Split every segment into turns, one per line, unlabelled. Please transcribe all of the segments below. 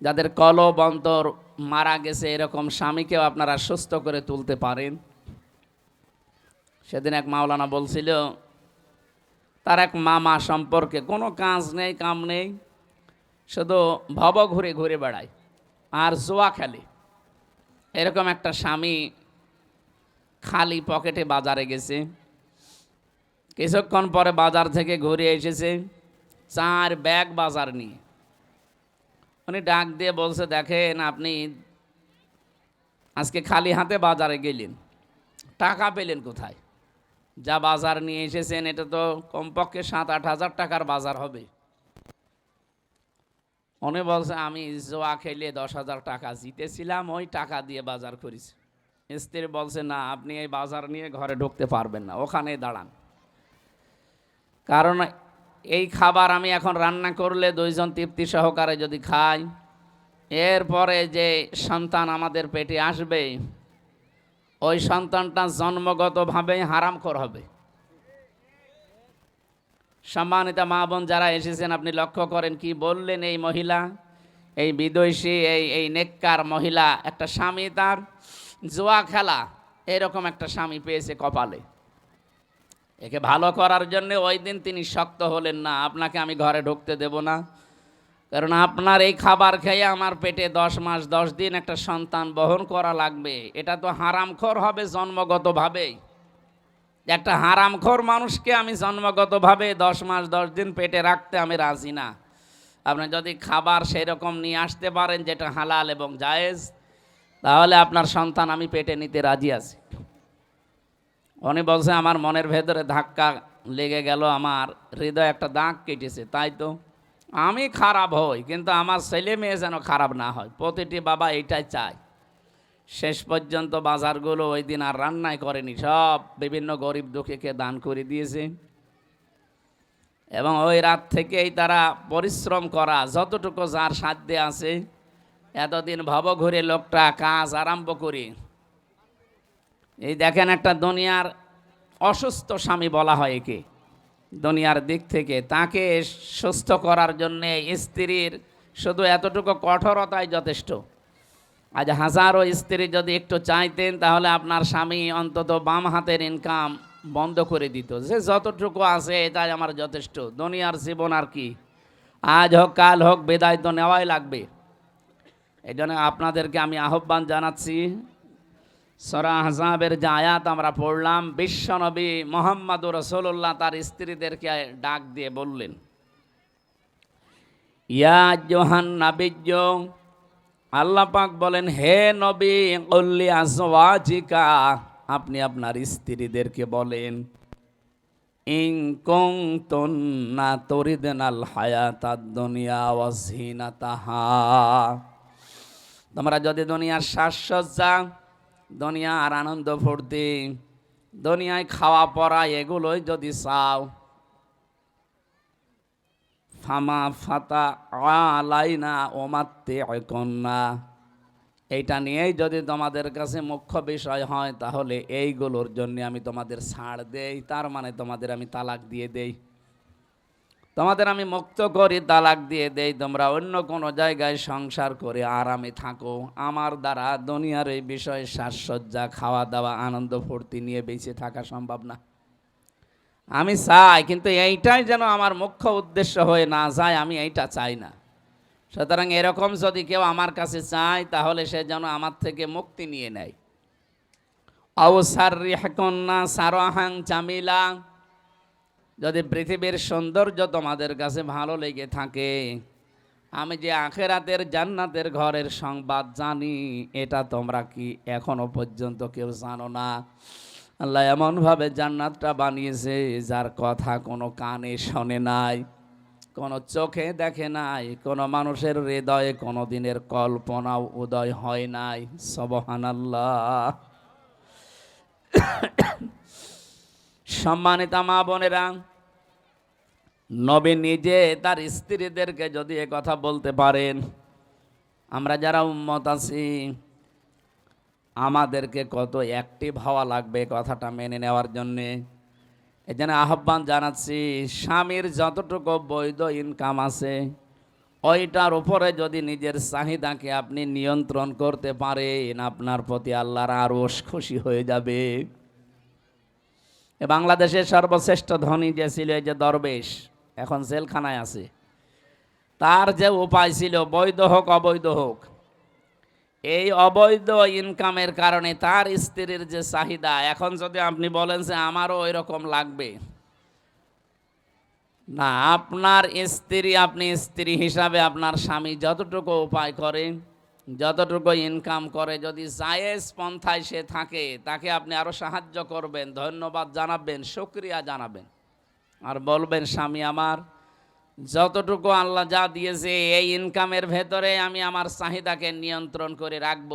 যাদের কলব, অন্তর মারা গেছে, এরকম স্বামীকেও আপনারা সুস্থ করে তুলতে পারেন। সেদিন এক মাওলানা বলছিল, তার এক মামা সম্পর্কে কোনো কাজ নেই, কাম নেই, শুধু ভব ঘুরে ঘুরে বেড়ায় আর জোয়া খেলে। এরকম একটা স্বামী খালি পকেটে বাজারে গেছে। কিছুক্ষণ পরে বাজার থেকে ঘুরে এসেছে চার ব্যাগ বাজার নিয়ে। উনি ডাক দিয়ে বলছে, দেখেন আপনি আজকে খালি হাতে বাজারে গেলেন, টাকা পেলেন কোথায়? যা বাজার নিয়ে এসেছেন, এটা তো কমপক্ষে সাত আট হাজার টাকার বাজার হবে। উনি বলছে, আমি জোয়া খেলে দশ হাজার টাকা জিতেছিলাম, ওই টাকা দিয়ে বাজার করেছি। স্ত্রী বলছে, না, আপনি এই বাজার নিয়ে ঘরে ঢুকতে পারবেন না, ওখানেই দাঁড়ান। কারণ এই খাবার আমি এখন রান্না করলে দুইজন তৃপ্তি সহকারে যদি খাই। এরপরে যে সন্তান আমাদের পেটে আসবে, ওই সন্তানটা জন্মগতভাবেই হারামখোর হবে। সম্মানিত মা বোন যারা এসেছেন, আপনি লক্ষ্য করেন কি বললেন এই মহিলা? এই বিদৈষী, এই এই নেককার মহিলা, একটা স্বামী তার জোয়া খেলা, এরকম একটা স্বামী পেয়েছে কপালে। একে ভালো করার জন্য ওই দিন তিনি শক্ত হলেন না। আপনাকে আমি ঘরে ঢুকতে দেব না। কারণ আপনার এই খাবার খেয়ে আমার পেটে দশ মাস, দশ দিন একটা সন্তান বহন করা লাগবে। এটা তো হারামখোর হবে জন্মগতভাবেই। একটা হারামখোর মানুষকে আমি জন্মগতভাবে দশ মাস, দশ দিন পেটে রাখতে আমি রাজি না। আপনি যদি খাবার সেই রকম নিয়ে আসতে পারেন যেটা হালাল এবং জায়েজ, তাহলে আপনার সন্তান আমি পেটে নিতে রাজি আছি। উনি বলছে, আমার মনের ভেতরে ধাক্কা লেগে গেল, আমার হৃদয় একটা দাগ কেটেছে, তাই তো? আমি খারাপ হই, কিন্তু আমার ছেলে মেয়ে যেন খারাপ না হয়, প্রতিটি বাবা এইটাই চায়। শেষ পর্যন্ত বাজারগুলো ওই দিন আর রান্নাই করেনি, সব বিভিন্ন গরিব দুঃখীকে দান করে দিয়েছে। এবং ওই রাত থেকেই তারা পরিশ্রম করা, যতটুকু যার সাধ্যে আছে, এতদিন ভব ঘুরে লোকটা কাজ আরম্ভ করে। এই দেখেন একটা দুনিয়ার অসুস্থ স্বামী বলা হয় একে। দুনিয়ার দিক থেকে তাকে সুস্থ করার জন্যে স্ত্রীর শুধু এতটুকু কঠোরতাই যথেষ্ট। আজ হাজারো স্ত্রী যদি একটু চাইতেন, তাহলে আপনার স্বামী অন্তত বাম হাতের ইনকাম বন্ধ করে দিত। যে যতটুকু আছে এটাই আমার যথেষ্ট। দুনিয়ার জীবন আর কি। আজ হোক, কাল হোক, বেদায় তো নেওয়াই লাগবে। এই জন্য আপনাদেরকে আমি আহ্বান জানাচ্ছি সরা হাজাবের যে আয়াত আমরা পড়লাম বিশ্বনবী মোহাম্মদ রসুল্লাহ তার স্ত্রীদেরকে ডাক দিয়ে বললেন, ইয়া জোহান নাবিজ্য আল্লাহ পাক বলেন, হে নবী কল্লি আসওয়াজিকা আপনি আপনার স্ত্রীদেরকে বলেন ইং কং তন্না তরিদেনাল হায়াতাদ দুনিয়া ওয়াজিনাতাহা তোমরা যদি দুনিয়ার সাজসজ্জা দুনিয়ার আনন্দ ফুর্তি, দুনিয়ায় খাওয়া পড়া এগুলোই যদি চাও। ফামা ফাতা আলাই আলাইনা ওমাত্তে কন্যা এইটা নিয়েই যদি তোমাদের কাছে মুখ্য বিষয় হয়, তাহলে এইগুলোর জন্য আমি তোমাদের ছাড় দেই, তার মানে তোমাদের আমি তালাক দিয়ে দেই। তোমাদের আমি মুক্ত করি, তালাক দিয়ে দেই, তোমরা অন্য কোনো জায়গায় সংসার করে আরামে থাকো। আমার দ্বারা দুনিয়ার এই বিষয়ে সাজসজ্জা খাওয়া দাওয়া আনন্দ, ফুর্তি নিয়ে বেঁচে থাকা সম্ভব না। আমি চাই, কিন্তু এইটাই যেন আমার মুখ্য উদ্দেশ্য হয়ে না যায়, আমি এইটা চাই না। সুতরাং এরকম যদি কেউ আমার কাছে চায়, তাহলে সে যেন আমার থেকে মুক্তি নিয়ে নেয়। অবসার রিহকন্যা সারহাং চামিলা। যদি পৃথিবীর সৌন্দর্য তোমাদের কাছে ভালো লেগে থাকে, আমি যে আখেরাতের জান্নাতের ঘরের সংবাদ জানি, এটা তোমরা কি এখনও পর্যন্ত কেউ জানো না? আল্লাহ এমনভাবে জান্নাতটা বানিয়েছে, যার কথা কোনো কানে শোনে নাই, কোনো চোখে দেখে নাই, কোনো মানুষের হৃদয়ে কোনো দিনের কল্পনাও উদয় হয় নাই। সবহান আল্লাহ সম্মানিত মা বোনেরা, নবী নিজে তার স্ত্রীদেরকে যদি এ কথা বলতে পারেন, আমরা যারা উম্মত আছি, আমাদেরকে কত অ্যাক্টিভ হওয়া লাগবে কথাটা মেনে নেওয়ার জন্যে। এই জন্য আহ্বান জানাচ্ছি, স্বামীর যতটুকু বৈধ ইনকাম আছে, ওইটার উপরে যদি নিজের চাহিদাকে আপনি নিয়ন্ত্রণ করতে পারেন, আপনার প্রতি আল্লাহর আরও খুশি হয়ে যাবে। বাংলাদেশের সর্বশ্রেষ্ঠ ধনী যে ছিল এই যে দরবেশ, এখন জেলখানায় আছে। তার যে উপায় ছিল, বৈধ হোক, অবৈধ হোক, এই অবৈধ ইনকামের কারণে তার স্ত্রীর যে চাহিদা, এখন যদি আপনি বলেন যে আমারও ওই রকম লাগবে। না, আপনার স্ত্রী আপনি স্ত্রী হিসাবে আপনার স্বামী যতটুকু উপায় করে যতটুকু ইনকাম করে, যদি জায়েজ পন্থায় সে থাকে, তাকে আপনি আরও সাহায্য করবেন, ধন্যবাদ জানাবেন, শুক্রিয়া জানাবেন। আর বলবেন, স্বামী আমার, যতটুকু আল্লাহ যা দিয়েছে, এই ইনকামের ভেতরে আমি আমার চাহিদাকে নিয়ন্ত্রণ করে রাখব।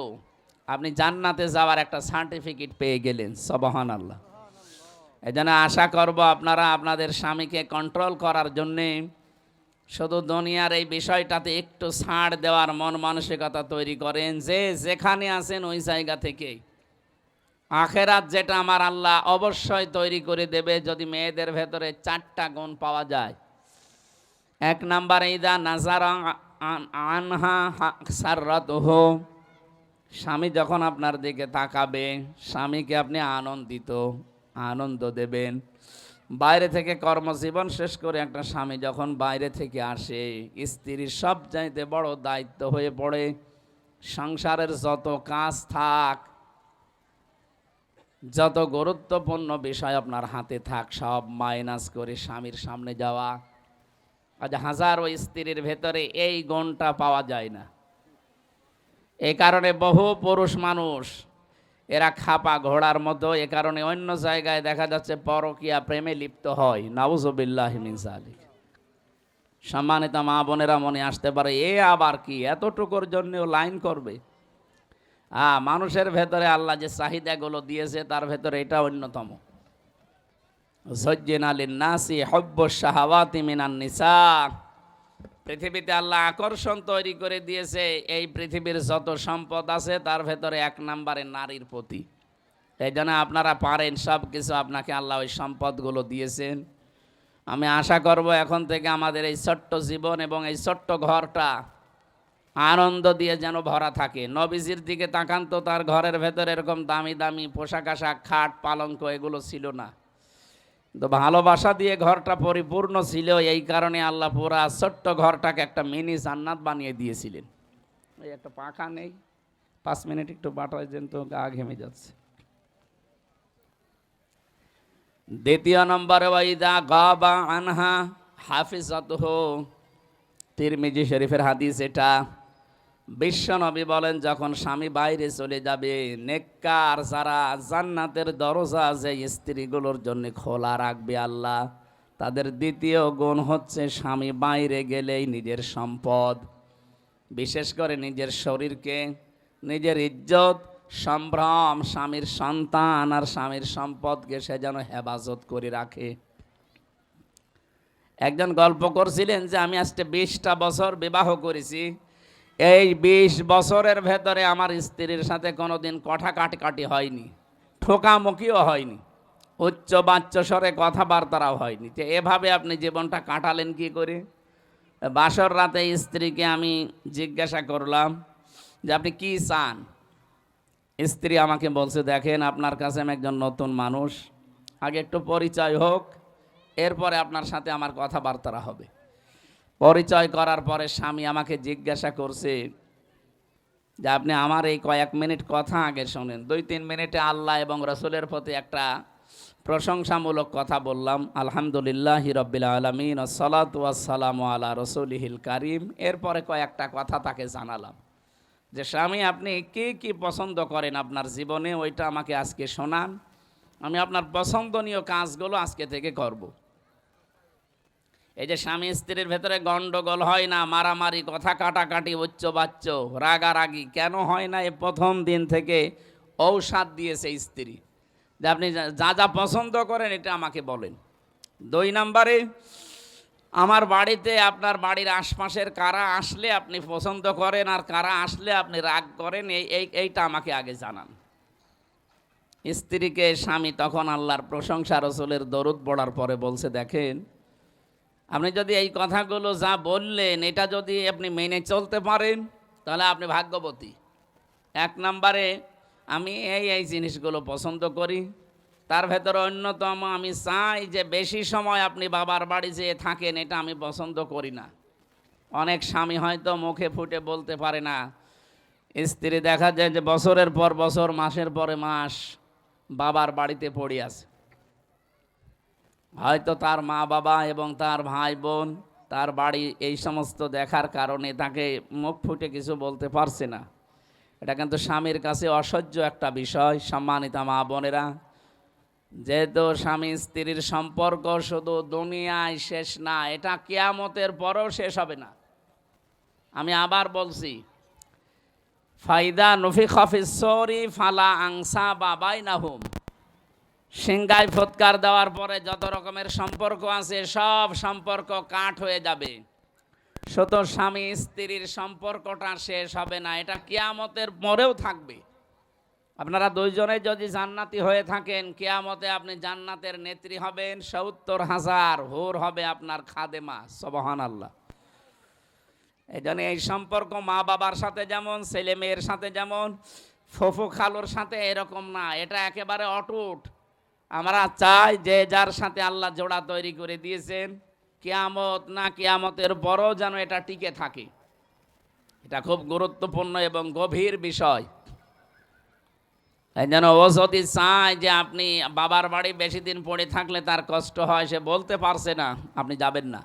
আপনি জান্নাতে যাওয়ার একটা সার্টিফিকেট পেয়ে গেলেন সবহান আল্লাহ এই জন্য আশা করব আপনারা আপনাদের স্বামীকে কন্ট্রোল করার জন্যে শুধু দুনিয়ার এই বিষয়টাতে একটু ছাড় দেওয়ার মন মানসিকতা তৈরি করেন যে যেখানে আছেন ওই জায়গা থেকেই আখেরাত যেটা আমার আল্লাহ অবশ্যই তৈরি করে দেবে যদি মেয়েদের ভেতরে চারটা গুণ পাওয়া যায়। এক নাম্বার, ইদা নাজার আনহা সাররাত হো স্বামী যখন আপনার দিকে তাকাবে, স্বামীকে আপনি আনন্দিত, আনন্দ দেবেন। বাইরে থেকে কর্মজীবন শেষ করে একটা স্বামী যখন বাইরে থেকে আসে স্ত্রীর সব চাইতে বড় দায়িত্ব হয়ে পড়ে, সংসারের যত কাজ থাক, যত গুরুত্বপূর্ণ বিষয় আপনার হাতে থাক, সব মাইনাস করে স্বামীর সামনে যাওয়া। আজ হাজারো স্ত্রীর ভেতরে এই গুণটা পাওয়া যায় না। এই কারণে বহু পুরুষ মানুষ এরা খাপা ঘোড়ার মতো, এ কারণে অন্য জায়গায় দেখা যাচ্ছে পরকিয়া প্রেমে লিপ্ত হয়। নাউজবিল্লাহ মিনসালিক সম্মানিত মা বোনেরা, মনে আসতে পারে, এ আবার কি? এতটুকুর জন্যও লাইন করবে। হ্যাঁ মানুষের ভেতরে আল্লাহ যে চাহিদাগুলো দিয়েছে, তার ভেতরে এটা অন্যতম। সজ্জিন আলীন নাসি হব্য শাহাওয়াতি মিনান নিসা পৃথিবীতে আল্লাহ আকর্ষণ তৈরি করে দিয়েছে, এই পৃথিবীর যত সম্পদ আছে তার ভেতরে এক নম্বরে নারীর প্রতি। এই জন্য আপনারা পারেন সব কিছু আপনাকে আল্লাহ ওই সম্পদগুলো দিয়েছেন। আমি আশা করব এখন থেকে আমাদের এই ছোট্ট জীবন এবং এই ছোট্ট ঘরটা আনন্দ দিয়ে যেন ভরা থাকে। নবীজির দিকে তাকান তো তার ঘরের ভেতরে এরকম দামি দামি পোশাক আশাক, খাট, পালঙ্ক, এগুলো ছিল না। তো ভালোবাসা দিয়ে ঘরটা পরিপূর্ণ ছিল, এই কারণে আল্লাহ পুরা ছোট্ট ঘরটাকে একটা মিনি জান্নাত বানিয়ে দিয়েছিলেন। ওই একটা পাখা নেই, পাঁচ মিনিট একটু বাটায় যেন তো গা ঘেমে যাচ্ছে। দ্বিতীয় নম্বরে, ওয়াইদা গাবা আনহা হাফিজাত তিরমিজি শরীফের হাদিস এটা। বিশ্বনবী বলেন, যখন স্বামী বাইরে চলে যাবে, নেককার যারা জান্নাতের দরজা যে স্ত্রীগুলোর জন্য খোলা রাখবে আল্লাহ, তাদের দ্বিতীয় গুণ হচ্ছে স্বামী বাইরে গেলেই নিজের সম্পদ। বিশেষ করে নিজের শরীরকে, নিজের ইজ্জত, সম্ভ্রম, স্বামীর সন্তান আর স্বামীর সম্পদকে সে যেন হেফাজত করে রাখে। একজন গল্প করছিলেন যে, আমি আজকে বিশটা বছর বিবাহ করেছি এই বিশ বছরের ভেতরে আমার স্ত্রীর সাথে কোনোদিন কথা কাটি হয়নি ঠোকামুখিও হয়নি, উচ্চ বাচ্চ স্বরে কথাবার্তারাও হয়নি। যে এভাবে আপনি জীবনটা কাটালেন কি করে? বাসর রাতে স্ত্রীকে আমি জিজ্ঞাসা করলাম যে, আপনি কি চান? স্ত্রী আমাকে বলছে, দেখেন, আপনার কাছে আমি একজন নতুন মানুষ। আগে একটু পরিচয় হোক, এরপরে আপনার সাথে আমার কথাবার্তারা হবে। পরিচয় করার পরে স্বামী আমাকে জিজ্ঞাসা করছে যে, আপনি আমার এই কয়েক মিনিট কথা আগে শোনেন। দুই তিন মিনিটে আল্লাহ এবং রসুলের প্রতি একটা প্রশংসামূলক কথা বললাম। আলহামদুলিল্লাহ হিরব্বিল আলমিন সালাতাম আলা রসুলিহিল কারিম। এরপরে কয়েকটা কথা তাকে জানালাম যে, স্বামী, আপনি কি কি পছন্দ করেন আপনার জীবনে? ওইটা আমাকে আজকে শোনান। আমি আপনার পছন্দনীয় কাজগুলো আজকে থেকে করব। এই যে স্বামী স্ত্রীর ভেতরে গন্ডগোল হয় না, মারামারি, কথা কাটাকাটি, উচ্চ বাচ্চ, রাগারাগি, কেন হয় না এ প্রথম দিন থেকে ঔষধ দিয়েছে স্ত্রী। যে আপনি যা যা পছন্দ করেন এটা আমাকে বলেন। দুই নম্বরে, আমার বাড়িতে আপনার বাড়ির আশপাশের কারা আসলে আপনি পছন্দ করেন আর কারা আসলে আপনি রাগ করেন এই, এইটা আমাকে আগে জানান। স্ত্রীকে স্বামী তখন আল্লাহর প্রশংসা, রসুলের দরুদ পড়ার পরে বলছে, দেখেন আপনি যদি এই কথাগুলো যা বললেন, এটা যদি আপনি মেনে চলতে পারেন, তাহলে আপনি ভাগ্যবতী। এক নম্বরে, আমি এই এই জিনিসগুলো পছন্দ করি। তার ভেতরে অন্যতম, আমি চাই যে বেশি সময় আপনি বাবার বাড়ি যেয়ে থাকেন, এটা আমি পছন্দ করি না। অনেক স্বামী হয়তো মুখে ফুটে বলতে পারে না, স্ত্রী দেখা যায় যে বছরের পর বছর, মাসের পরে মাস বাবার বাড়িতে পড়ে আছে। হয়তো তার মা বাবা এবং তার ভাই বোন, তার বাড়ি এই সমস্ত দেখার কারণে তাকে মুখ ফুটে কিছু বলতে পারছে না। এটা কিন্তু স্বামীর কাছে অসহ্য একটা বিষয়, সম্মানিতা মা বোনেরা। যেহেতু স্বামী স্ত্রীর সম্পর্ক শুধু দুনিয়ায় শেষ না, এটা কেয়ামতের পরও শেষ হবে না। আমি আবার বলছি, ফাইদা নফি খফিসরি ফালা আংসা বাবাই নাহুম সিংগায় ফৎকার দেওয়ার পরে যত রকমের সম্পর্ক আছে, সব সম্পর্ক কাট হয়ে যাবে। শুধু স্বামী স্ত্রীর সম্পর্কটা শেষ হবে না, এটা কিয়ামতের পরেও থাকবে। আপনারা দুইজনে যদি জান্নাতি হয়ে থাকেন, কিয়ামতে আপনি জান্নাতের নেত্রী হবেন, সত্তর হাজার হোর হবে আপনার খাদেমা সবহান আল্লাহ এই জন্য এই সম্পর্ক মা বাবার সাথে যেমন, ছেলে মেয়ের সাথে যেমন, ফফু খালোর সাথে এরকম না, এটা একেবারে অটুট। আমরা চাই যে যার সাথে আল্লাহ জোড়া তৈরি করে দিয়েছেন, কেয়ামত না কেয়ামতের বড় যেন এটা টিকে থাকে। এটা খুব গুরুত্বপূর্ণ এবং গভীর বিষয়। জন্য ও যদি চায় যে আপনি বাবার বাড়ি বেশি দিন পড়ে থাকলে তার কষ্ট হয়, সে বলতে পারছে না, আপনি যাবেন না।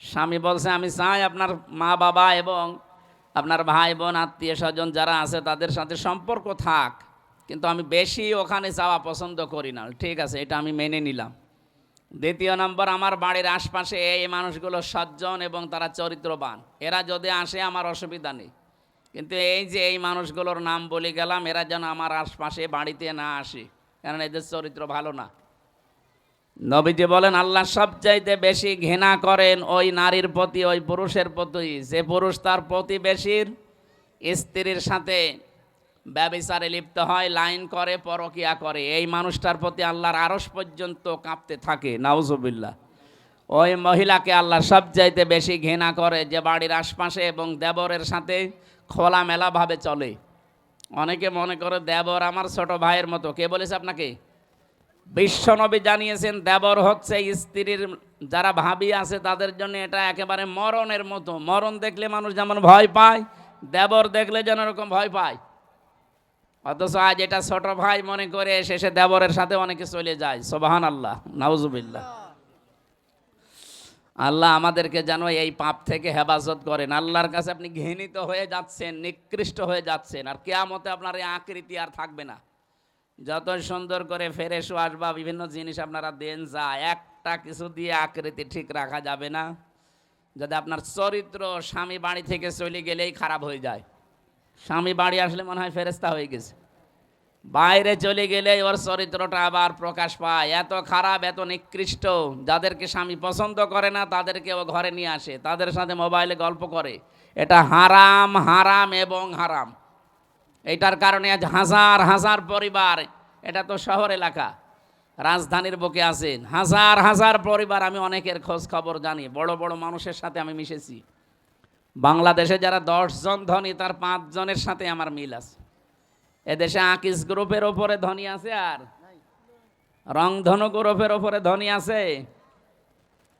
স্বামী বলছে, আমি চাই আপনার মা বাবা এবং আপনার ভাই বোন, আত্মীয় স্বজন যারা আছে তাদের সাথে সম্পর্ক থাক। কিন্তু আমি বেশি ওখানে যাওয়া পছন্দ করি না। ঠিক আছে, এটা আমি মেনে নিলাম। দ্বিতীয় নম্বর, আমার বাড়ির আশপাশে এই মানুষগুলো সজ্জন এবং তারা চরিত্রবান। এরা যদি আসে, আমার অসুবিধা নেই। কিন্তু এই যে এই মানুষগুলোর নাম বলে গেলাম, এরা যেন আমার আশপাশে বাড়িতে না আসে। কারণ এদের চরিত্র ভালো না। নবীজি বলেন, আল্লাহ সবচাইতে বেশি ঘৃণা করেন ওই নারীর প্রতি, ওই পুরুষের প্রতি। যে পুরুষ তার প্রতিবেশীর স্ত্রীর সাথে ব্যবিচারে লিপ্ত হয়, লাইন করে, পরকিয়া করে। এই মানুষটার প্রতি আল্লাহর আরস পর্যন্ত কাঁপতে থাকে, নাউজুবিল্লাহ। ওই মহিলাকে আল্লাহ সবচাইতে বেশি ঘৃণা করে যে বাড়ির আশপাশে এবং দেবরের সাথে খোলামেলাভাবে চলে। অনেকে মনে করে, দেবর আমার ছোট ভাইয়ের মতো। কে বলেছে আপনাকে? বিশ্বনবী জানিয়েছেন, দেবর হচ্ছে স্ত্রীর, যারা ভাবি আছে তাদের জন্য এটা একেবারে মরণের মতো। মরণ দেখলে মানুষ যেমন ভয় পায়, দেবর দেখলে যেন এরকম ভয় পায়। অথচ আজ এটা ছোট ভাই মনে করে শেষে দেবরের সাথে অনেকে চলে যায়। সোবাহান আল্লাহ নাউজুবিল্লাহ। আল্লাহ আমাদেরকে যেন এই পাপ থেকে হেফাজত করেন। আল্লাহর কাছে আপনি ঘৃণিত হয়ে যাচ্ছেন, নিকৃষ্ট হয়ে যাচ্ছেন, আর কেয়ামতে আপনার এই আকৃতি আর থাকবে না। যত সুন্দর করে ফেরেস আসবা, বিভিন্ন জিনিস আপনারা দেন যা, একটা কিছু দিয়ে আকৃতি ঠিক রাখা যাবে না। যদি আপনার চরিত্র স্বামী বাড়ি থেকে চলে গেলেই খারাপ হয়ে যায়। স্বামী বাড়ি আসলে মনে হয় ফেরেস্তা হয়ে গেছে। বাইরে চলে গেলে ওর চরিত্রটা আবার প্রকাশ পায়। এত খারাপ, এত নিকৃষ্ট, যাদেরকে স্বামী পছন্দ করে না তাদেরকে ও ঘরে নিয়ে আসে, তাদের সাথে মোবাইলে গল্প করে। এটা হারাম হারাম এবং হারাম। এটার কারণে আজ হাজার হাজার পরিবার, এটা তো শহর এলাকা, রাজধানীর বুকে আছেন হাজার হাজার পরিবার, আমি অনেকের খোঁজ খবর জানি, বড় বড় মানুষের সাথে আমি মিশেছি। বাংলাদেশে যারা দশজন ধনী, তার পাঁচজনের সাথে আমার মিল আছে। এদেশে আকিস গ্রুপের ওপরে ধনী আছে আর রংধনু গ্রুপের ওপরে ধনী আছে।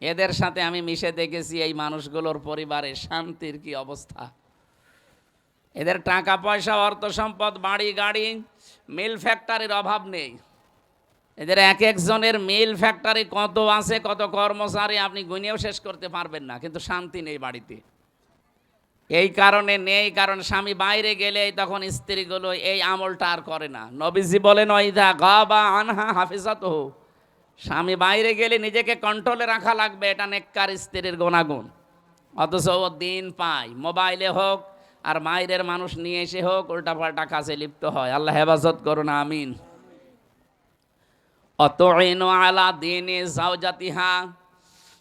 এদের সাথে আমি মিশে দেখেছি এই মানুষগুলোর পরিবারে শান্তির কি অবস্থা। এদের টাকা, পয়সা, অর্থ সম্পদ, বাড়ি, গাড়ি, মিল ফ্যাক্টরির অভাব নেই। এদের এক একজনের মিল ফ্যাক্টরি কত আছে, কত কর্মচারী, আপনি গুনেও শেষ করতে পারবেন না, কিন্তু শান্তি নেই বাড়িতে। এই কারণে নেই, কারণ স্বামী বাইরে গেলে তখন স্ত্রীগুলো এই আমলটা আর করে না। নবীজি বলেন ওইদা গা বা আনহা হাফিজাত হো স্বামী বাইরে গেলে নিজেকে কন্ট্রোলে রাখা লাগবে, এটা নেককার স্ত্রীর গুণাগুণ। অথচ ও দিন পায়, মোবাইলে হোক আর মায়ের মানুষ নিয়ে এসে হোক, উল্টাপাল্টা কাজে লিপ্ত হয়। আল্লাহ হেফাজত করুন, আমিন। অত আলা দিনে জাতিহা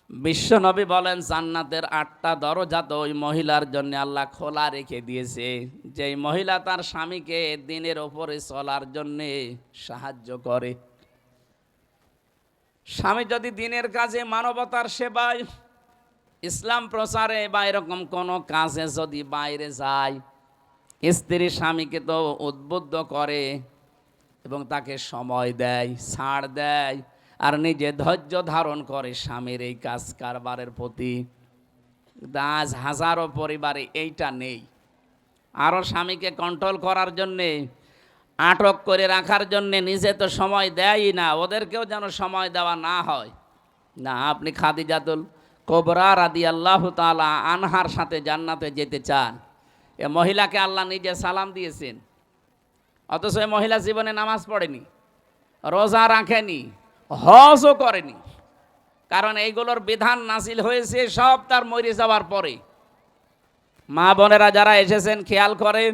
বিশ্বনবী বলেন, জান্নাতের আটটা দরজা তো ওই মহিলার জন্য আল্লাহ খোলা রেখে দিয়েছে। যে মহিলা তার স্বামীকে দিনের ওপরে চলার জন্যে সাহায্য করে। স্বামী যদি দিনের কাজে মানবতার সেবায়, ইসলাম প্রচারে বা এরকম কোনো কাজে যদি বাইরে যায়, স্ত্রী স্বামীকে তো উদ্বুদ্ধ করে এবং তাকে সময় দেয়, ছাড় দেয় আর নিজে ধৈর্য ধারণ করে স্বামীর এই কাজ কারবারের প্রতি। আজ হাজারো পরিবারে এইটা নেই। আরও স্বামীকে কন্ট্রোল করার জন্যে, আটক করে রাখার জন্যে নিজে তো সময় দেয়ই না, ওদেরকেও যেন সময় দেওয়া না হয়। না, আপনি খাদিজাতুল কোবরা রাদি আল্লাহ তালা আনহার সাথে জান্নাতে যেতে চান। এ মহিলাকে আল্লাহ নিজে সালাম দিয়েছেন। অথচ এই মহিলা জীবনে নামাজ পড়েনি, রোজা রাখেনি হজও করেনি। কারণ এইগুলোর বিধান নাসিল হয়েছে, সব তার মরে যাওয়ার পরে। মা বোনেরা যারা এসেছেন, খেয়াল করেন,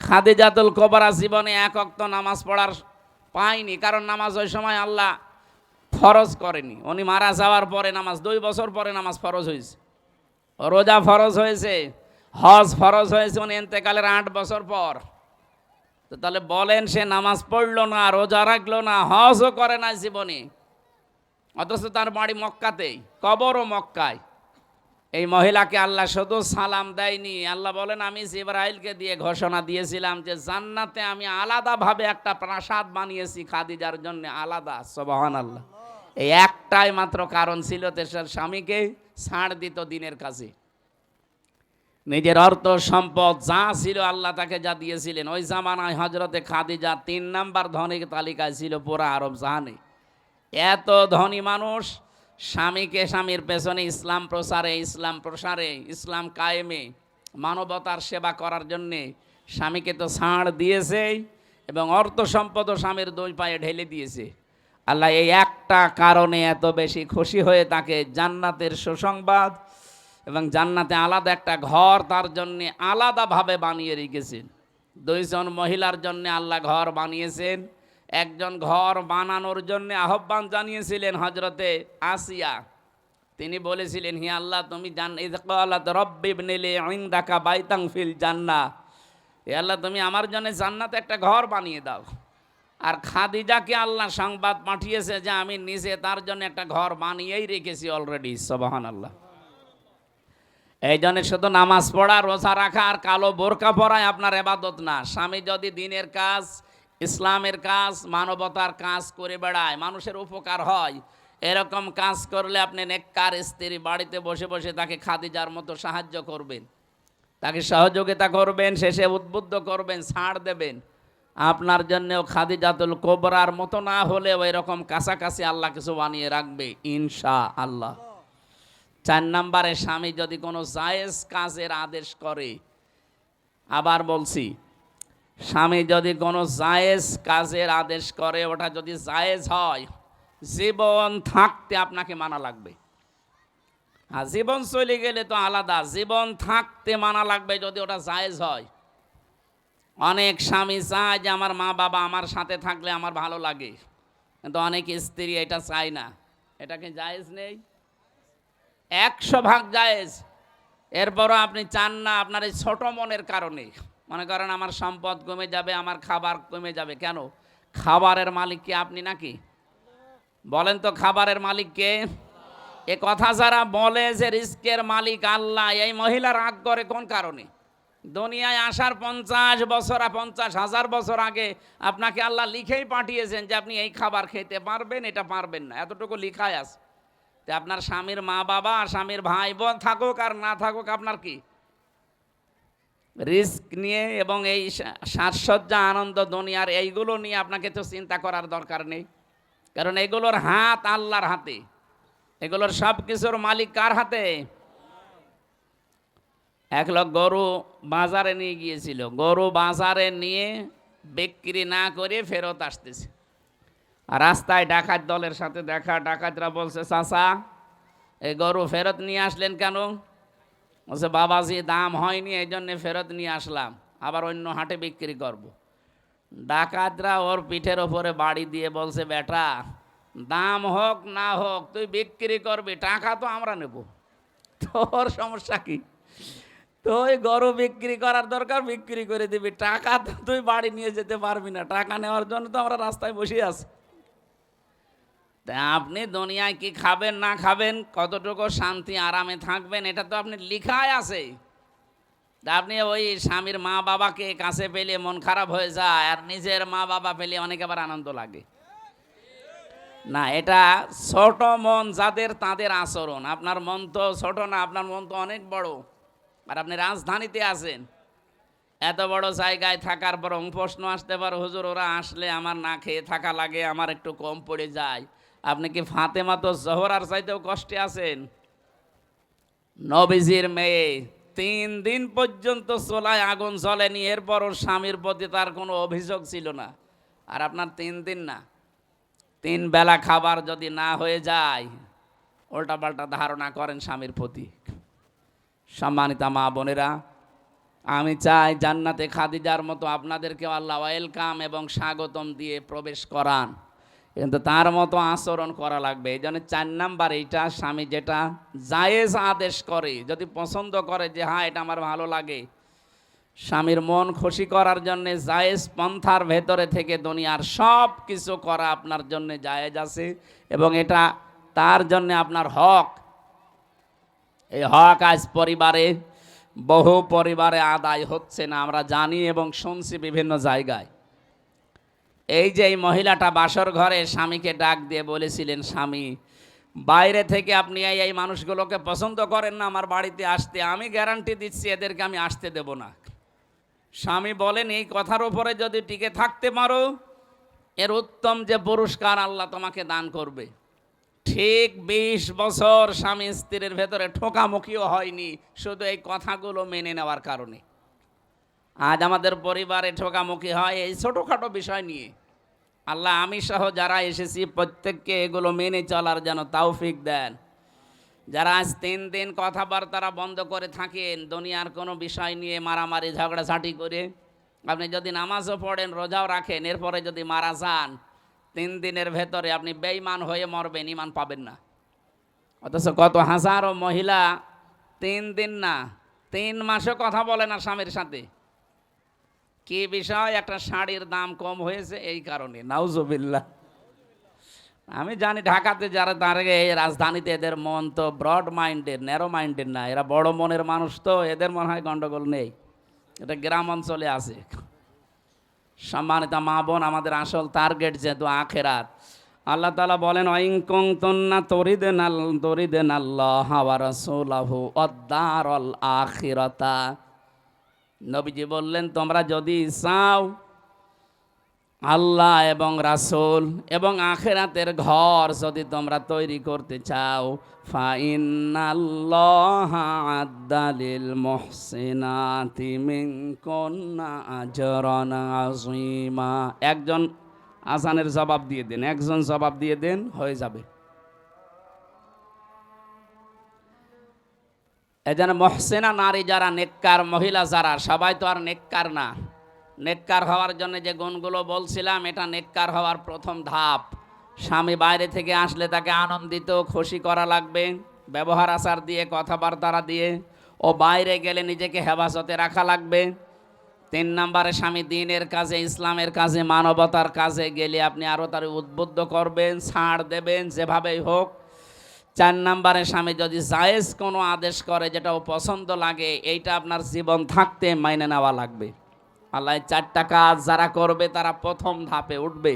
খাদিজাতুল কোবরা জীবনে এক অক্ত নামাজ পড়ার পায়নি, কারণ নামাজ ওই সময় আল্লাহ ফরজ করেনি। উনি মারা যাওয়ার পরে নামাজ, দুই বছর পরে নামাজ ফরজ হয়েছে। রোজা ফরজ হয়েছে, হজ ফরজ হয়েছে, উনি এতেকালের আট বছর পর। তো তাহলে বলেন, সে নামাজ পড়ল না, রোজা রাখল না, হজও করে না জীবনে। অথচ তার বাড়ি মক্কাতেই, কবরও মক্কায়। এই মহিলাকে আল্লাহ শুধু সালাম দেয়নি। আল্লাহ বলেন, আমি জিব্রাইলকে দিয়ে ঘোষণা দিয়েছিলাম যে জান্নাতে আমি আলাদাভাবে একটা প্রাসাদ বানিয়েছি খাদিজার জন্য, আলাদা সবহান আল্লাহ এই একটাই মাত্র কারণ ছিল তেসার স্বামীকে ছাড় দিত দিনের কাছে নিজের অর্থ সম্পদ যা ছিল আল্লাহ তাকে যা দিয়েছিলেন। ওই জামানায় হজরতে খাদিজা তিন নাম্বার ধনী তালিকায় ছিল পুরা আরব জাহানে। এত ধনী মানুষ, স্বামীকে স্বামীর পেছনে ইসলাম প্রসারে ইসলাম প্রসারে, ইসলাম কায়েমে, মানবতার সেবা করার জন্যে স্বামীকে তো ছাড় দিয়েছেই এবং অর্থ সম্পদও স্বামীর দুই পায়ে ঢেলে দিয়েছে। আল্লাহ এই একটা কারণে এত বেশি খুশি হয়ে তাকে জান্নাতের সুসংবাদ এবং জান্নাতে আলাদা একটা ঘর তার জন্য আলাদাভাবে বানিয়ে রেখেছেন। দুইজন মহিলার জন্য আল্লাহ ঘর বানিয়েছেন। একজন ঘর বানানোর জন্য আহ্বান জানিয়েছিলেন হজরতে আসিয়া। তিনি বলেছিলেন, হি আল্লাহ, তুমি জান বাইতাং ফিল জান্না এ আল্লাহ, তুমি আমার জন্য জান্নাতে একটা ঘর বানিয়ে দাও। আর খাদিজাকে আল্লাহ সংবাদ পাঠিয়েছে যে, আমি নিজে তার জন্য একটা ঘর বানিয়েই রেখেছি অলরেডি সবহান আল্লাহ এই জন্য শুধু নামাজ পড়া, রোজা রাখা আর কালো বোরকা পরায় আপনার এবাদত না। স্বামী যদি দিনের কাজ, ইসলামের কাজ, মানবতার কাজ করে বেড়ায়, মানুষের উপকার হয়, এরকম কাজ করলে আপনি নেককার স্ত্রী বাড়িতে বসে বসে তাকে খাদিজার মতো সাহায্য করবেন। তাকে সহযোগিতা করবেন, শেষে উদ্বুদ্ধ করবেন, ছাড় দেবেন। আপনার জন্যেও খাদিজাতুল কোবরার মতো না হলেও এরকম কাছাকাছি আল্লাহ কিছু বানিয়ে রাখবে ইনশা আল্লাহ চার নম্বরে স্বামী যদি কোনো জায়েজ কাজের আদেশ করে, আবার বলছি, স্বামী যদি কোনো জায়েজ কাজের আদেশ করে, ওটা যদি জায়েজ হয়, জীবন থাকতে আপনাকে মানা লাগবে। আর জীবন চলে গেলে তো আলাদা, জীবন থাকতে মানা লাগবে যদি ওটা জায়েজ হয়। অনেক স্বামী চায় যে আমার মা বাবা আমার সাথে থাকলে আমার ভালো লাগে, কিন্তু অনেক স্ত্রী এটা চায় না। এটাকে জায়েজ নেই? একশো ভাগ জায়েজ। এরপরও আপনি চান না আপনার এই ছোট মনের কারণে। মনে করেন আমার সম্পদ কমে যাবে, আমার খাবার কমে যাবে। কেন? খাবারের মালিক কি আপনি নাকি? বলেন তো খাবারের মালিক কে? এ কথা যারা বলে যে রিস্কের মালিক আল্লাহ, এই মহিলা রাগ করে কোন কারণে? দুনিয়ায় আসার পঞ্চাশ বছর পঞ্চাশ হাজার বছর আগে আপনাকে আল্লাহ লিখেই পাঠিয়েছেন যে আপনি এই খাবার খেতে পারবেন, এটা পারবেন না। এতটুকু লিখায় আছে। যে আপনার স্বামীর মা বাবা স্বামীর ভাই বোন থাকুক আর না থাকুক আপনার কি? রিস্ক নিয়ে এবং এই সাজসজ্জা, আনন্দ দুনিয়ার এইগুলো নিয়ে আপনাকে তো চিন্তা করার দরকার নেই। কারণ এগুলোর হাত আল্লাহর হাতে। এগুলোর সব কিছুর মালিক কার হাতে? এক লোক গরু বাজারে নিয়ে গিয়েছিল। গরু বাজারে নিয়ে বিক্রি না করে ফেরত আসতেছে। রাস্তায় ডাকাত দলের সাথে দেখা, ডাকাতরা বলছে, চাচা, এই গরু ফেরত নিয়ে আসলেন কেন? বলছে, বাবাজি, দাম হয়নি এই জন্যে ফেরত নিয়ে আসলাম, আবার অন্য হাটে বিক্রি করব। ডাকাতরা ওর পিঠের ওপরে বাড়ি দিয়ে বলছে, বেটা, দাম হোক না হোক, তুই বিক্রি করবি, টাকা তো আমরা নেব। তোর সমস্যা কি? তুই গরু বিক্রি করার দরকার, বিক্রি করে দিবি। টাকা তো তুই বাড়ি নিয়ে যেতে পারবি না, টাকা নেওয়ার জন্য তো আমরা রাস্তায় বসে আছি। তা আপনি দুনিয়ায় কি খাবেন, না খাবেন? কতটুকু শান্তি, আরামে থাকবেন? এটা তো আপনি লিখাই আছে। তা আপনি ওই স্বামীর মা বাবাকে কাছে পেলে মন খারাপ হয়ে যায়, আর নিজের মা বাবা পেলে অনেক আবার আনন্দ লাগে। না, এটা ছোট মন যাদের, তাদের আচরণ। আপনার মন তো ছোট না, আপনার মন তো অনেক বড়। আর আপনি রাজধানীতে আছেন। এত বড় জায়গায় থাকার পর প্রশ্ন আসতে পারে, হুজুর, ওরা আসলে আমার না খেয়ে থাকা লাগে, আমার একটু কম পড়ে যায়। আপনি কি ফাতেমা তো জহরার চাইতেও কষ্টে আছেন? নবীজির মেয়ে তিন দিন পর্যন্ত চোলায় আগুন জ্বলেনি, এরপর ওর স্বামীর প্রতি তার কোনো অভিযোগ ছিল না। আর আপনার তিন দিন না। তিন বেলা খাবার যদি না হয়ে যায়, উল্টাপাল্টা ধারণা করেন স্বামীর প্রতি। সম্মানিতা মা বোনেরা, আমি চাই জান্নাতে খাদিজার মতো আপনাদেরকে আল্লাহ ওয়েলকাম এবং স্বাগতম দিয়ে প্রবেশ করান। কিন্তু তার মতো আচরণ করা লাগবে। এই জন্য চার নাম্বার এইটা, স্বামী যেটা জায়েজ আদেশ করে, যদি পছন্দ করে যে হ্যাঁ এটা আমার ভালো লাগে। স্বামীর মন খুশি করার জন্যে জায়েজ পন্থার ভেতরে থেকে দুনিয়ার সব কিছু করা আপনার জন্য জায়েজ আছে এবং এটা তার জন্য আপনার হক। এই হক আজ পরিবারে, বহু পরিবারে আদায় হচ্ছে না। আমরা জানি এবং শুনছি বিভিন্ন জায়গায়। এই যে এই মহিলাটা বাসর ঘরে স্বামীকে ডাক দিয়ে বলেছিলেন, স্বামী, বাইরে থেকে আপনি এই এই মানুষগুলোকে পছন্দ করেন না, আমার বাড়িতে আসতে। আমি গ্যারান্টি দিচ্ছি এদেরকে আমি আসতে দেব না। স্বামী বলেন, এই কথার উপরে যদি টিকে থাকতে পারো, এর উত্তম যে পুরস্কার আল্লাহ তোমাকে দান করবে। ঠিক বিশ বছর স্বামী স্ত্রীর ভেতরে ঠোকামুখিও হয়নি, শুধু এই কথাগুলো মেনে নেওয়ার কারণে। আজ আমাদের পরিবারে ঠোকামুখি হয় এই ছোটোখাটো বিষয় নিয়ে। আল্লাহ, আমি সহ যারা এসেছি, প্রত্যেককে এগুলো মেনে চলার যেন তাওফিক দেন। যারা আজ তিন দিন কথাবার্তারা বন্ধ করে থাকেন, দুনিয়ার কোনো বিষয় নিয়ে মারামারি, ঝগড়াঝাটি করে, আপনি যদি নামাজও পড়েন, রোজাও রাখেন, এরপরে যদি মারা যান, তিন দিনের ভেতরে আপনি বেঈমান হয়ে মরবেন ইমান পাবেন না। অথচ কত হাজারো মহিলা তিন দিন না, তিন মাসও কথা বলে না স্বামীর সাথে। কি বিষয়? একটা শাড়ির দাম কম হয়েছে, এই কারণে। নাউজুবিল্লাহ। আমি জানি ঢাকাতে যারা দাঁড়িয়ে রাজধানীতে এদের মন তো ব্রড মাইন্ডের ন্যারো মাইন্ডের না। এরা বড় মনের মানুষ তো, এদের মনে হয় গন্ডগোল নেই। এটা গ্রাম অঞ্চলে আছে। সম্মানিত মা বোন, আমাদের আসল টার্গেট যেহেতু আখেরাত। আল্লাহ তালা বলেন অইংকং তন্না তরিদেন তরিদেন আল্লাহ হাওয়া রসুলাহু অদ্দার আখিরতা নবীজি বললেন, তোমরা যদি চাও আল্লাহ এবং রাসূল এবং আখেরাতের ঘর যদি তোমরা তৈরি করতে চাও ফাইনাল্লাহ আদালিল মুহসিনাতি মিনকুন্না আজরান আযীমা। একজন আসানের জবাব দিয়ে দেন, একজন জবাব দিয়ে দেন, হয়ে যাবে। এজন্য মহসেনা নারী যারা নেককার, মহিলা যারা, সবাই তো আর নেককার না। নেককার হওয়ার জন্য যে গুণগুলো বলছিলাম, এটা নেককার হওয়ার প্রথম ধাপ। স্বামী বাইরে থেকে আসলে তাকে আনন্দিত, খুশি করা লাগবে, ব্যবহার আচার দিয়ে, কথাবার্তা দিয়ে। ও বাইরে গেলে নিজেকে হেফাজতে রাখা লাগবে। তিন নম্বরে স্বামী দিনের কাজে, ইসলামের কাজে, মানবতার কাজে গেলে আপনি আরও তার উদ্বুদ্ধ করবেন, ছাড় দেবেন, যেভাবেই হোক। চার নম্বরে স্বামী যদি জায়েজ কোনো আদেশ করে যেটা ও পছন্দ লাগে, এইটা আপনার জীবন থাকতে মাইনে নেওয়া লাগবে। আল্লাহ চারটা কাজ যারা করবে তারা প্রথম ধাপে উঠবে।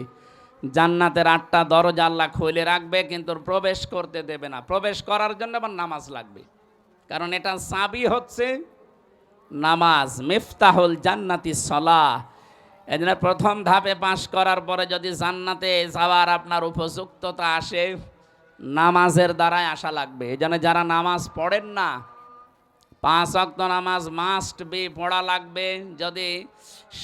জান্নাতের আটটা দরজা আল্লাহ খুলে রাখবে, কিন্তু প্রবেশ করতে দেবে না। প্রবেশ করার জন্য আবার নামাজ লাগবে। কারণ এটা চাবি হচ্ছে নামাজ, মিফতাহুল জান্নাতি সলা এজন্য প্রথম ধাপে পাশ করার পরে যদি জান্নাতে যাওয়ার আপনার উপযুক্ততা আসে নামাজের দ্বারাই আসা লাগবে। এই জন্য যারা নামাজ পড়েন না, পাঁচ অক্ত নামাজ মাস্ট বি পড়া লাগবে। যদি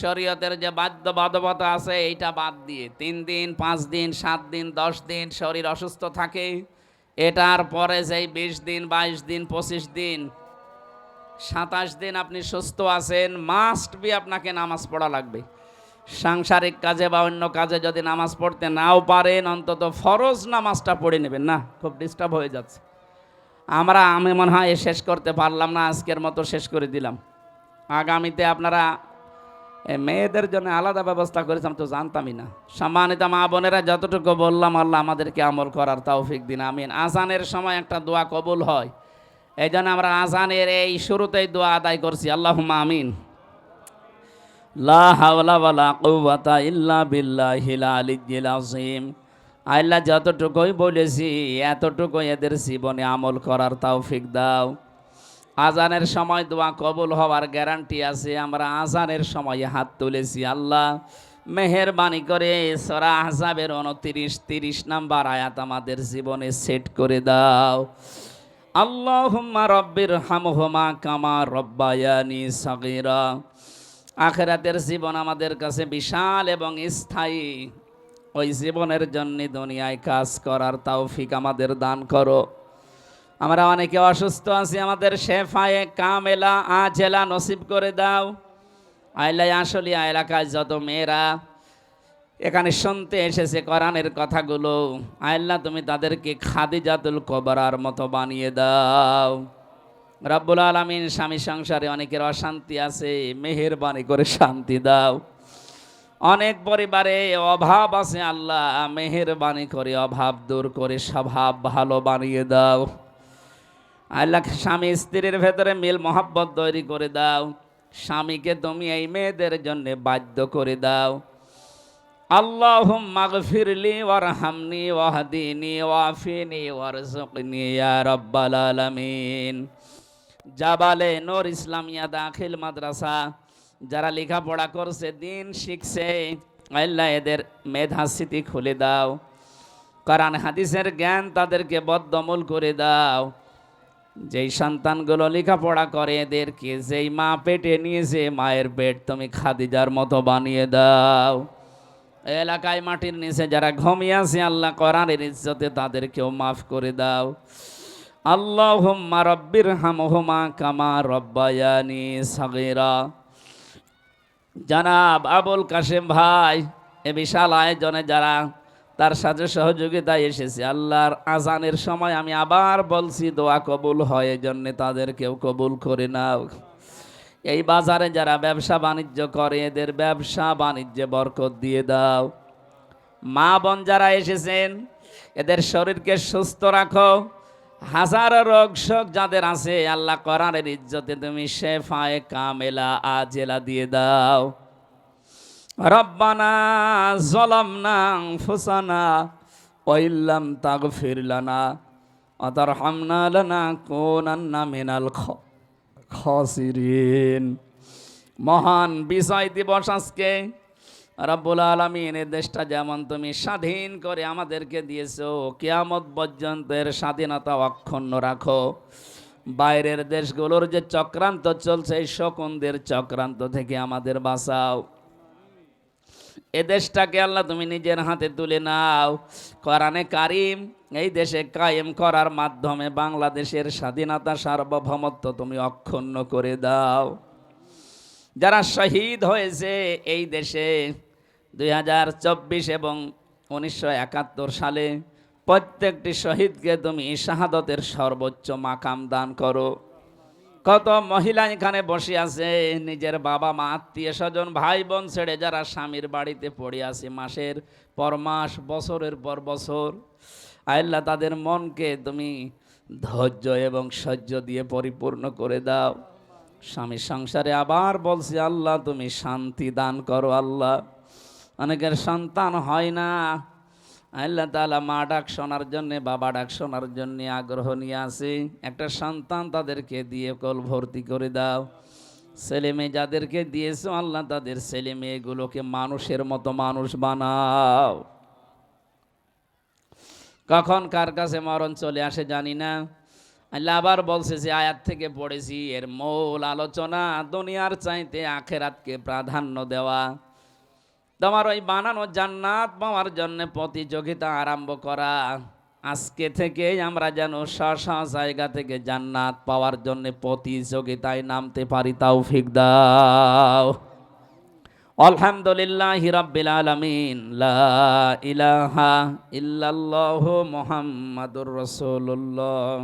শরীয়তের যে বাধ্যবাধকতা আছে, এইটা বাদ দিয়ে তিন দিন, পাঁচ দিন, সাত দিন, দশ দিন শরীর অসুস্থ থাকে, এটার পরে যেই বিশ দিন, বাইশ দিন, পঁচিশ দিন, সাতাশ দিন আপনি সুস্থ আছেন মাস্ট বি আপনাকে নামাজ পড়া লাগবে। সাংসারিক কাজে বা অন্য কাজে যদি নামাজ পড়তে নাও পারেন, অন্তত ফরজ নামাজটা পড়ে নেবেন না, খুব ডিস্টার্ব হয়ে যাচ্ছে। আমরা, আমি মনে হয় শেষ করতে পারলাম না, আজকের মতো শেষ করে দিলাম। আগামীতে আপনারা মেয়েদের জন্য আলাদা ব্যবস্থা করেছে আমি তো জানতামই না। সম্মানিত মা বোনেরা, যতটুকু বললাম, আল্লাহ আমাদেরকে আমল করার তৌফিক দিন, আমিন। আজানের সময় একটা দোয়া কবুল হয়। এই জন্য আমরা আজানের এই শুরুতেই দোয়া আদায় করছি আল্লাহ আমিন। লা হাওলা ওয়ালা কুওয়াতা ইল্লা বিল্লাহিল আলিয়্যিল আযীম। আল্লাহ যতটুকুই বলেছি এতটুকু এদের জীবনে আমল করার তৌফিক দাও। আজানের সময় দোয়া কবুল হওয়ার গ্যারান্টি আছে, আমরা আজানের সময় হাত তুলেছি, আল্লাহ। মেহেরবানি করে সরা আহজাবের উনত্রিশ তিরিশ নাম্বার আয়াত আমাদের জীবনে সেট করে দাও। আল্লাহুম্মা রব্বির হামহুমা কামা রব্বায়ানি সাগীরা। আখেরাতের জীবন আমাদের কাছে বিশাল এবং স্থায়ী। ওই জীবনের জন্য দুনিয়ায় কাজ করার তৌফিক আমাদের দান করো। আমরা অনেকে অসুস্থ আছি, আমাদের শেফায়ে কামেলা আজেলা নসিব করে দাও। আইলাই আসলে এলাকায় যত মেয়েরা এখানে শুনতে এসেছে কোরআনের কথাগুলো, আল্লাহ তুমি তাদেরকে খাদিজাতুল কবরার মতো বানিয়ে দাও। রব্বুল আলমিন স্বামী সংসারে অনেকের অশান্তি আছে, মেহেরবানি করে শান্তি দাও। অনেক পরিবারে অভাব আছে আল্লাহ, মেহেরবানি করে অভাব দূর করে স্বভাব ভালো বানিয়ে দাও। আল্লাহ স্বামী স্ত্রীর ভেতরে মিল মহাব্বত তৈরি করে দাও। স্বামীকে তুমি এই মেয়েদের জন্য বাধ্য করে দাও। আল্লাহ মাগফিরলি ওয়ারহামনি ওয়াহদিনি ওয়াফিনি ওয়ারজুকনি ইয়া রাব্বাল আলামিন। জাবালে নূর ইসলামিয়া দাখিল মাদ্রাসা। যারা লেখাপড়া করছে, দিন শিখছে, আল্লাহ এদের মেধা স্মৃতি খুলে দাও। কারণ হাদিসের জ্ঞান তাদেরকে বদ্ধমূল করে দাও। যেই সন্তানগুলো লেখাপড়া করে, এদেরকে যেই মা পেটে নিয়েছে মায়ের পেট তুমি খাদিজার মতো বানিয়ে দাও। এলাকায় মাটির নিচে যারা ঘুমিয়ে আছে, আল্লাহ কোরআনের ইজ্জতে তাদেরকেও মাফ করে দাও। আল্লাহ রব্বির হামহুমা কামা রব্বায়ানি সাগীরা। জানাব আবুল কাশেম ভাই, এ বিশাল আয়োজনে যারা তার সাথে সহযোগিতায় এসেছে, আল্লাহর আজানের সময় আমি আবার বলছি, দোয়া কবুল হয় এই জন্যে তাদেরকেও কবুল করে নাও। এই বাজারে যারা ব্যবসা বাণিজ্য করে, এদের ব্যবসা বাণিজ্যে বরকত দিয়ে দাও। মা বোন যারা এসেছেন, এদের শরীরকে সুস্থ রাখো। হাজারো রোগ শোক যাদের আছে, আল্লাহ কোরআনের ইজ্জতে তুমি শেফায়ে কামেলা, আজেলা দিয়ে দাও। রব্বানা জলামনা ফুসানা ওয়াইল্লাম তাগফির লানা অতারহামনা লানা কোনান্না মিনাল খ, খসিরিন। মহান বিজয় দিবস আজকে। রব্বুল আলমিন এ দেশটা যেমন তুমি স্বাধীন করে আমাদেরকে দিয়েছ, কেয়ামত পর্যন্ত এর স্বাধীনতা অক্ষুণ্ণ রাখো। বাইরের দেশগুলোর যে চক্রান্ত চলছে, এই শকুনদের চক্রান্ত থেকে আমাদের বাঁচাও। এ দেশটাকে আল্লাহ তুমি নিজের হাতে তুলে নাও। কোরআনে কারিম, এই দেশে কায়েম করার মাধ্যমে বাংলাদেশের স্বাধীনতা, সার্বভৌমত্ব তুমি অক্ষুণ্ণ করে দাও। যারা শহীদ হয়েছে এই দেশে দুই হাজার চব্বিশ এবং উনিশশো একাত্তর সালে প্রত্যেকটি শহীদকে তুমি শাহাদতের সর্বোচ্চ মাকাম দান করো। কত মহিলা এখানে বসে আছে, নিজের বাবা মা, আত্মীয় স্বজন ভাই বোন ছেড়ে যারা স্বামীর বাড়িতে পড়ে আছে মাসের পর মাস, বছরের পর বছর, আল্লাহ তাদের মনকে তুমি ধৈর্য এবং সহ্য দিয়ে পরিপূর্ণ করে দাও। স্বামী সংসারে আবার বলছি, আল্লাহ, তুমি শান্তি দান করো, আল্লাহ। অনেকের সন্তান হয় না। আল্লাহ তালা মা ডাক শোনার জন্যে, বাবা ডাক শোনার জন্যে আগ্রহ নিয়ে আসে। একটা সন্তান তাদেরকে দিয়ে কল ভর্তি করে দাও। ছেলে মেয়ে যাদেরকে দিয়েছ, আল্লাহ তাদের ছেলে মেয়েগুলোকে মানুষের মতো মানুষ বানাও। কখন কার কাছে মরণ চলে আসে জানি না। আল্লাহ আবার বলছে যে, আয়াত থেকে পড়েছি, এর মূল আলোচনা দুনিয়ার চাইতে আখেরাতকে প্রাধান্য দেওয়া। তোমার ওই বানানো জান্নাত পাওয়ার জন্য প্রতিযোগিতা আরম্ভ করা। আজকে থেকে আমরা যেন স্ব জায়গা থেকে জান্নাত পাওয়ার জন্য প্রতিযোগিতায় নামতে পারি তাও ফিক দাও। আলহামদুলিল্লাহ রাব্বিল আলামিন। ইলাহা ইল্লাল্লাহু মুহাম্মাদুর রাসূলুল্লাহ।